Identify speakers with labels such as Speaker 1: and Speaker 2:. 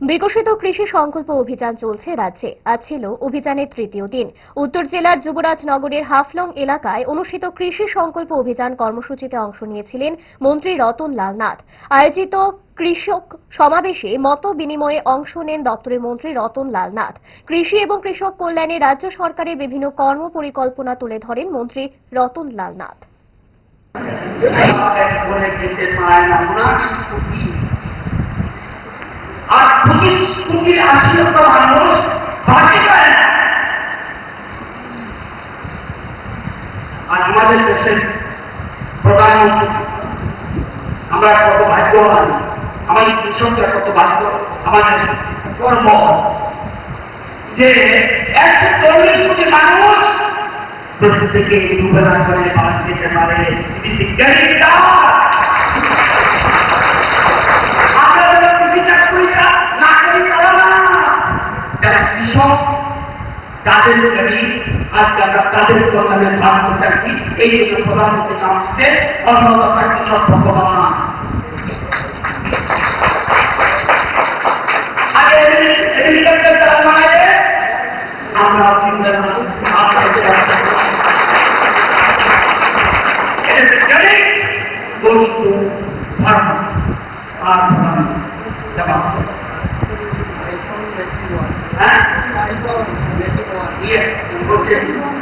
Speaker 1: বিকশিত কৃষি সংকল্প অভিযান চলছে রাজ্যে। আজ ছিল অভিযানের তৃতীয় দিন। উত্তর জেলার যুবরাজনগরের হাফলং এলাকায় অনুষ্ঠিত কৃষি সংকল্প অভিযান কর্মসূচিতে অংশ নিয়েছিলেন মন্ত্রী রতন লাল নাথ। আয়োজিত কৃষক সমাবেশে মত বিনিময়ে অংশ নেন দপ্তরের মন্ত্রী রতন লাল নাথ। কৃষি এবং কৃষক কল্যাণে রাজ্য সরকারের বিভিন্ন কর্ম পরিকল্পনা তুলে ধরেন মন্ত্রী রতন লাল নাথ
Speaker 2: আমাদের বলে যেতে পারে না উনাশ কোটি আর পঁচিশ কোটির আশি লক্ষ মানুষ ভাবতে পারে না। আর আমাদের দেশের প্রধানমন্ত্রী, আমরা কত ভাগ্যবান আমাদের কৃষকরা কত ভাগ্য, আমাদের কর্ম। যে একশো চল্লিশ কোটি মানুষ প্রত্যেকে দুবেলা করে ভাত খেতে পারে বিজ্ঞানীর তাদের নাকি আজকে আমরা তাদের কল্যাণে ভাগ করে রাখছি এই জন্য প্রধানমন্ত্রী নাম দিতে অন্যতা থাকতে সব সম্ভাবনা মানে? আমরা চিন্তা বস্তু হ্যাঁ? 10,